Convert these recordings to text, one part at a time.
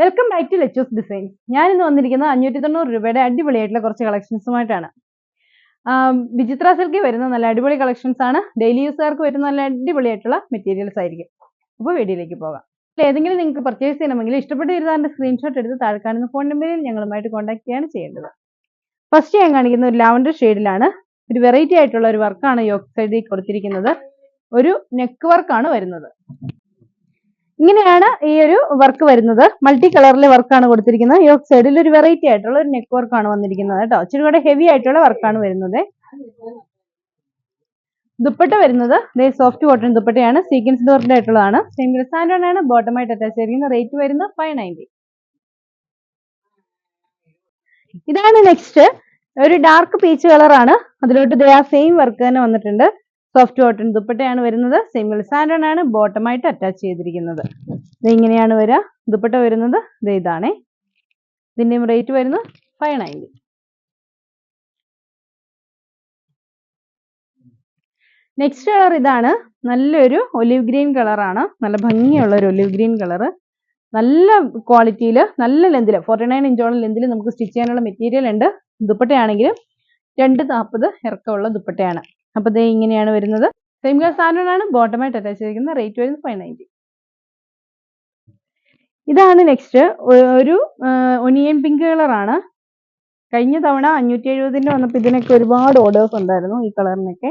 Welcome back to Lechu's designs ഞാൻ ഇന്ന് വന്നിരിക്കുന്നത് അഞ്ഞൂറ്റി തൊണ്ണൂറ് രൂപയുടെ അടിപൊളിയായിട്ടുള്ള കുറച്ച് കളക്ഷൻസുമായിട്ടാണ്. വിചിത്ര സിൽക്ക് വരുന്ന നല്ല അടിപൊളി കളക്ഷൻസ് ആണ് ഡെയിലി യൂസുകാർക്ക് വരുന്ന നല്ല അടിപൊളിയായിട്ടുള്ള മെറ്റീരിയൽസ് ആയിരിക്കും. അപ്പോൾ വീഡിയോയിലേക്ക് പോകാം. ഏതെങ്കിലും നിങ്ങൾക്ക് പർച്ചേസ് ചെയ്യണമെങ്കിൽ ഇഷ്ടപ്പെട്ട സ്ക്രീൻഷോട്ട് എടുത്ത് താഴെ കാണുന്ന ഫോൺ നമ്പറിൽ ഞങ്ങളുമായിട്ട് കോൺടാക്ട് ചെയ്യാണ് ചെയ്യേണ്ടത്. ഫസ്റ്റ് ഞാൻ കാണിക്കുന്ന ഒരു ലാവൻഡർ ഷെയ്ഡിലാണ് ഒരു വെറൈറ്റി ആയിട്ടുള്ള ഒരു വർക്കാണ് യോക്ക് സൈഡിൽ കൊടുത്തിരിക്കുന്നത്. ഒരു നെക്ക് വർക്കാണ് വരുന്നത്. ഇങ്ങനെയാണ് ഈ ഒരു വർക്ക് വരുന്നത്. മൾട്ടി കളറിലെ വർക്കാണ് കൊടുത്തിരിക്കുന്നത്. യോക്ക് സൈഡിൽ ഒരു വെറൈറ്റി ആയിട്ടുള്ള ഒരു നെക്ക് വർക്കാണ് വന്നിരിക്കുന്നത് കേട്ടോ. ഇച്ചിരി കൂടെ ഹെവി ആയിട്ടുള്ള വർക്കാണ് വരുന്നത്. ദുപ്പട്ട വരുന്നത്. ദേ സോഫ്റ്റ് കോട്ടൺ ദുപ്പട്ടയാണ്. സീക്വൻസ് ഡോറിന്റെ ആയിട്ടുള്ളതാണ്. സെയിം സാൻഡോൺ ആണ്. ബോട്ടമായിട്ട് അറ്റാച്ച് ചെയ്തിരിക്കുന്നത് റേറ്റ് വരുന്നത് ഫൈവ് നയന്റി ഇതാണ് നെക്സ്റ്റ് ഒരു ഡാർക്ക് പീച്ച് കളറാണ് അതിലോട്ട് ദേ ആ സെയിം വർക്ക് തന്നെ വന്നിട്ടുണ്ട്. സോഫ്റ്റ് കോട്ടൺ ദുപ്പട്ടയാണ് വരുന്നത്. സിംഗിൾ സാൻഡൺ ആണ്. ബോട്ടമായിട്ട് അറ്റാച്ച് ചെയ്തിരിക്കുന്നത്. ഇങ്ങനെയാണ് വരിക. ദുപ്പട്ട വരുന്നത് ഇത് ഇതാണേ. ഇതിന്റെയും റേറ്റ് വരുന്നത് ഫൈവ് നയന്റി നെക്സ്റ്റ് കളർ ഇതാണ്. നല്ലൊരു ഒലിവ് ഗ്രീൻ കളറാണ് നല്ല ഭംഗിയുള്ള ഒരു ഒലിവ് ഗ്രീൻ കളർ നല്ല ക്വാളിറ്റിയിൽ നല്ല ലെന്തിൽ ഫോർട്ടി നയൻ ഇഞ്ചോളം ലെന്തിൽ നമുക്ക് സ്റ്റിച്ച് ചെയ്യാനുള്ള മെറ്റീരിയൽ ഉണ്ട്. ദുപ്പട്ടയാണെങ്കിലും രണ്ട് നാൽപ്പത് ഇറക്കമുള്ള ദുപ്പട്ടയാണ്. അപ്പോൾ ദേ ഇങ്ങനെയാണ് വരുന്നത്. സെയിം ഗ്ലാസ് ആനോഡാണ് ബോട്ടമായിട്ട് അറ്റാച്ച് ചെയ്തിരിക്കുന്നത് റേറ്റ് വരുന്നത് ഫൈവ് നയന്റി ഇതാണ് നെക്സ്റ്റ് ഒരു ഒനിയൻ പിങ്ക് കളറാണ് കഴിഞ്ഞ തവണ അഞ്ഞൂറ്റി എഴുപതിന്റെ വന്നപ്പോൾ ഇതിനൊക്കെ ഒരുപാട് ഓർഡേഴ്സ് ഉണ്ടായിരുന്നു ഈ കളറിനൊക്കെ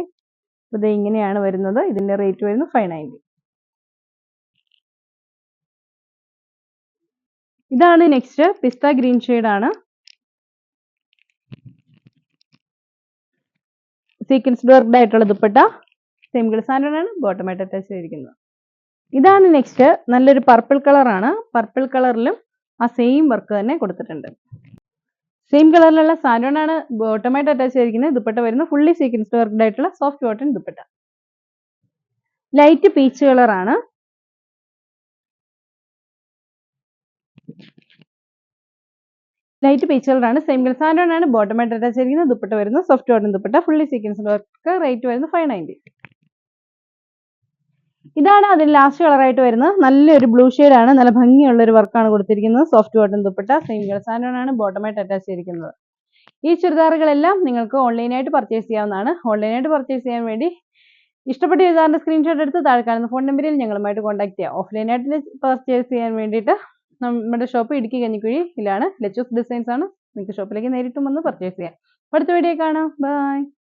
അപ്പോൾ ദേ ഇങ്ങനെയാണ് വരുന്നത്. ഇതിന്റെ റേറ്റ് വരുന്നത് ഫൈവ് നയന്റി ഇതാണ് നെക്സ്റ്റ് പിസ്ത ഗ്രീൻ ആണ്. സീക്വൻസ് വർക്ക്ഡ് ആയിട്ടുള്ള ദുപ്പട്ട സെയിം സാധനമാണ് ബോട്ടമായിട്ട് അറ്റാച്ച് ചെയ്തിരിക്കുന്നത്. ഇതാണ് നെക്സ്റ്റ് നല്ലൊരു പർപ്പിൾ കളറാണ് പർപ്പിൾ കളറിലും ആ സെയിം വർക്ക് തന്നെ കൊടുത്തിട്ടുണ്ട്. സെയിം കളറിലുള്ള സാധനമാണ് ബോട്ടമായിട്ട് അറ്റാച്ച് ചെയ്തിരിക്കുന്നത്. ദുപ്പട്ട വരുന്ന ഫുള്ളി സീക്വൻസ് വർക്ക്ഡ് ആയിട്ടുള്ള soft cotton dupatta. Light peach കളറാണ് ലൈറ്റ് പീച്ചുകളാണ് സെയിം കളർ ആണ് ബോട്ടമായിട്ട് അറ്റാച്ച് ചെയ്തിരിക്കുന്നത് ദുപ്പട്ട വരുന്ന soft cotton dupatta. Fully sequence work rate വരുന്നത് ഫൈവ് നയന്റി ഇതാണ് അതിൽ ലാസ്റ്റ് കളറായിട്ട് വരുന്നത്. നല്ലൊരു ബ്ലൂ ആണ് നല്ല ഭംഗിയുള്ള ഒരു വർക്കാണ് കൊടുത്തിരിക്കുന്നത്. Soft cotton dupatta same colour ആണ് ബോട്ടമായിട്ട് അറ്റാച്ച് ചെയ്തിരിക്കുന്നത്. ഈ ചുരിദാറുകളെല്ലാം നിങ്ങൾക്ക് ഓൺലൈനായിട്ട് പർച്ചേസ് ചെയ്യാവുന്നതാണ്. ഓൺലൈനായിട്ട് പർച്ചേസ് ചെയ്യാൻ വേണ്ടി ഇഷ്ടപ്പെട്ട ചുരിദാറിന്റെ സ്ക്രീൻഷോട്ട് എടുത്ത് താഴെ കാണുന്ന ഫോൺ നമ്പറിൽ ഞങ്ങളുമായിട്ട് കോൺടാക്ട് ചെയ്യാം. ഓഫ്ലൈനായിട്ട് പർച്ചേസ് ചെയ്യാൻ വേണ്ടിയിട്ട് നമ്മുടെ ഷോപ്പ് ഇടുക്കി കഞ്ഞിക്കുഴിയിലാണ്. ലച്ചൂസ് ഡിസൈൻസ് ആണ്. നിങ്ങൾക്ക് ഷോപ്പിലേക്ക് നേരിട്ടും വന്ന് പർച്ചേസ് ചെയ്യാം. അടുത്ത വീഡിയോ കാണാം. ബൈ